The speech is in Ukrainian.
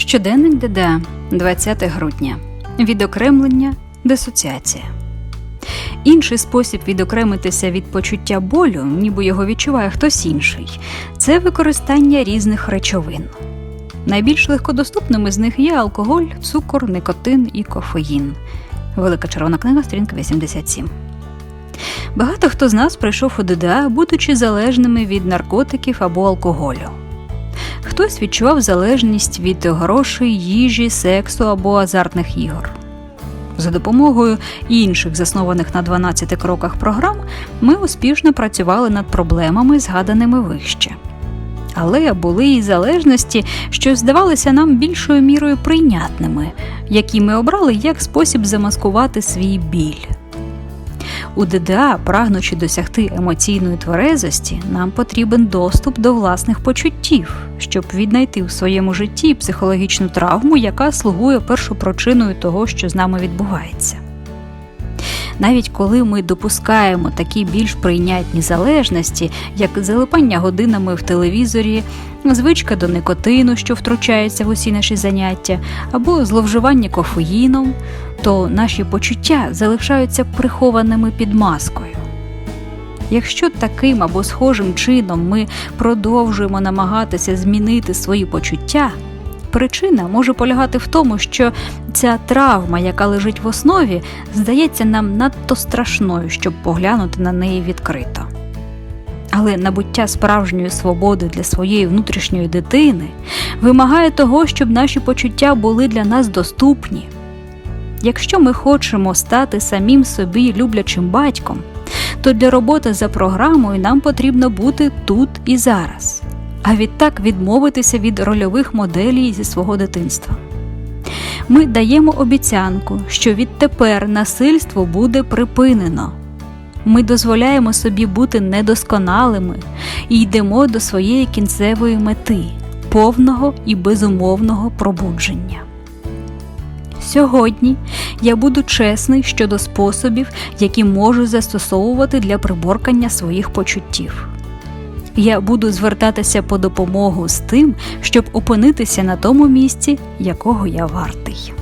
Щоденник ДД 20 грудня. Відокремлення, дисоціація. Інший спосіб відокремитися від почуття болю, ніби його відчуває хтось інший, це використання різних речовин. Найбільш легкодоступними з них є алкоголь, цукор, никотин і кофеїн. Велика червона книга, сторінка 87. Багато хто з нас прийшов у ДДА, будучи залежними від наркотиків або алкоголю. Хтось відчував залежність від грошей, їжі, сексу або азартних ігор. За допомогою інших заснованих на 12 кроках програм ми успішно працювали над проблемами, згаданими вище. Але були і залежності, що здавалися нам більшою мірою прийнятними, які ми обрали як спосіб замаскувати свій біль. У ДДА, прагнучи досягти емоційної тверезості, нам потрібен доступ до власних почуттів, щоб віднайти в своєму житті психологічну травму, яка слугує першопричиною того, що з нами відбувається. Навіть коли ми допускаємо такі більш прийнятні залежності, як залипання годинами в телевізорі, звичка до никотину, що втручається в усі наші заняття, або зловживання кофеїном, то наші почуття залишаються прихованими під маскою. Якщо таким або схожим чином ми продовжуємо намагатися змінити свої почуття, причина може полягати в тому, що ця травма, яка лежить в основі, здається нам надто страшною, щоб поглянути на неї відкрито. Але набуття справжньої свободи для своєї внутрішньої дитини вимагає того, щоб наші почуття були для нас доступні. Якщо ми хочемо стати самим собі люблячим батьком, то для роботи за програмою нам потрібно бути тут і зараз, а відтак відмовитися від рольових моделей зі свого дитинства. Ми даємо обіцянку, що відтепер насильство буде припинено. Ми дозволяємо собі бути недосконалими і йдемо до своєї кінцевої мети повного і безумовного пробудження. Сьогодні я буду чесний щодо способів, які можу застосовувати для приборкання своїх почуттів. Я буду звертатися по допомогу з тим, щоб опинитися на тому місці, якого я вартий.